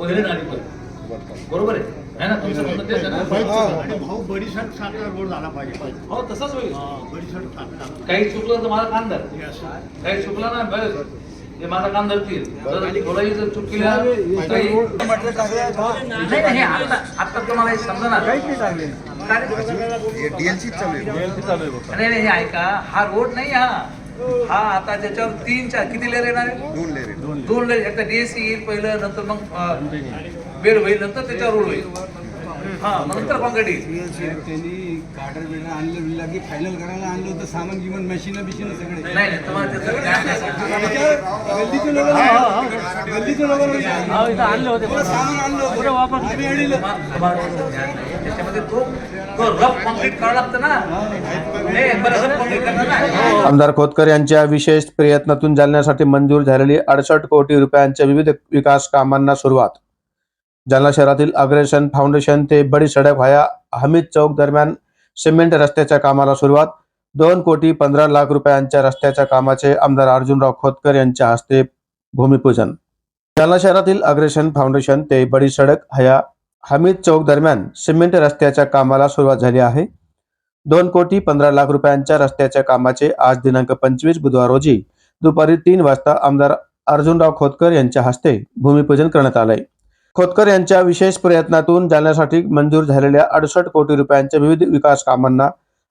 पहिले नाली पण. बरोबर आहे? ना भाऊ बडीशाट साखर रोड झाला पाहिजे. हो तसंच होईल. बडीशाट साखर काही चुकलं तर माझा कांदर काही चुकला ना बरं. ते माझा काम धरतील थोडाही जर चूक केली आता तुम्हाला समजा ना. काहीच नाही चांगले नाही नाही हे ऐका. हा रोड नाही हा. हा आता त्याच्यावर तीन चार किती लेअर येणार आहे? दोन लेरे दोन लेअर एकदा डीएससी येईल पहिलं नंतर मग बेड होईल नंतर त्याच्यावर रोड होईल. नंतर कॉन्क्रीट येईल त्यांनी कार्डर बिल्डर आणलं फायनल करायला आणलं होतं सामान गिमान मशीन बिशीन सगळे. आणले होते. सामान आणलं आम्ही. त्याच्यामध्ये तो आमदार खोतकर यांच्या विशेष प्रयत्नातून जालन्यासाठी मंजूर झालेली अडसष्ट कोटी रुपयांच्या विविध विकास कामांना सुरुवात. जालना शहरातील अग्रेशन फाउंडेशन ते बडी सडक व्हाया हमीद चौक दरम्यान सिमेंट रस्त्याच्या कामाला सुरुवात. दोन कोटी पंधरा लाख रुपयांच्या रस्त्याच्या कामाचे आमदार अर्जुनराव खोतकर यांच्या हस्ते भूमिपूजन. जालना शहरातील अग्रेशन फाउंडेशन ते बडी सडक हया हमीद चौक दरम्यान सिमेंट रस्त्याच्या कामाला सुरुवात झाली आहे. दोन कोटी पंधरा लाख रुपयांच्या रस्त्याच्या कामाचे आज दिनांक पंचवीस बुधवार रोजी दुपारी तीन वाजता आमदार अर्जुनराव खोतकर यांच्या हस्ते भूमिपूजन करण्यात आलंय. खोतकर यांच्या विशेष प्रयत्नातून जाण्यासाठी मंजूर झालेल्या अडुसष्ट कोटी रुपयांच्या विविध विकास कामांना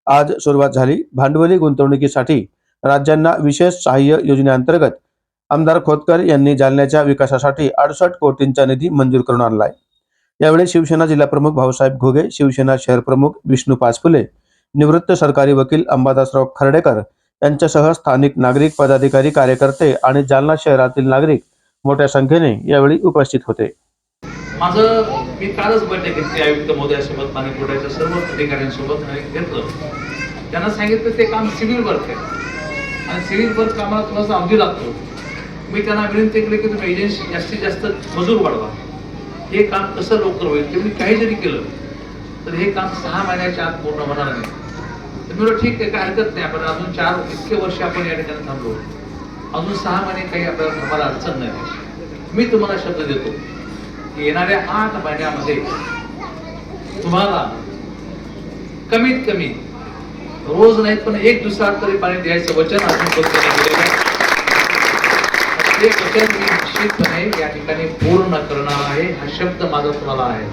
आज सुरुवात झाली. भांडवली गुंतवणुकीसाठी राज्यांना विशेष सहाय्य योजनेअंतर्गत आमदार खोतकर यांनी जालन्याच्या विकासासाठी अडुसष्ट कोटींचा निधी मंजूर करून आणलाय. यावेळी शिवसेना जिल्हाप्रमुख भाऊसाहेब घोगे शिवसेना शहर प्रमुख विष्णू पाचफुले निवृत्त सरकारी वकील अंबादासराव खर्डेकर यांच्यासह स्थानिक नागरिक पदाधिकारी कार्यकर्ते आणि जालना शहरातील नागरिक मोठ्या संख्येने यावेळी उपस्थित होते. माझं मी कालच बैठक घेतली आयुक्त महोदयासोबत पाणी पुरवठ्याच्या सर्व अधिकाऱ्यांसोबत घेतलं. त्यांना सांगितलं ते काम सिव्हिल वर्क आहे. आणि सिव्हिल वर्क कामाला थोडासा अवधी लागतो. मी त्यांना विनंती केली की तुम्ही एजन्सी जास्तीत जास्त मजूर वाढवा. हे काम कसं लवकर होईल ते मी काही जरी केलं तर हे काम सहा महिन्याच्या आत पूर्ण होणार नाही. तर मी ठीक आहे काय हरकत नाही आपण अजून चार इतके वर्ष आपण या ठिकाणी थांबलो. अजून सहा महिने काही आपल्याला थांबायला अडचण नाही. मी तुम्हाला शब्द देतो. येणाऱ्या आठ महिन्यामध्ये तुम्हाला कमीत कमी रोज नाही पण एक दिवसात तरी पाणी द्यायचं वचन अजून दिलेलं ते वचन मी निश्चितपणे या ठिकाणी पूर्ण करणार आहे. हा शब्द माझा तुम्हाला आहे.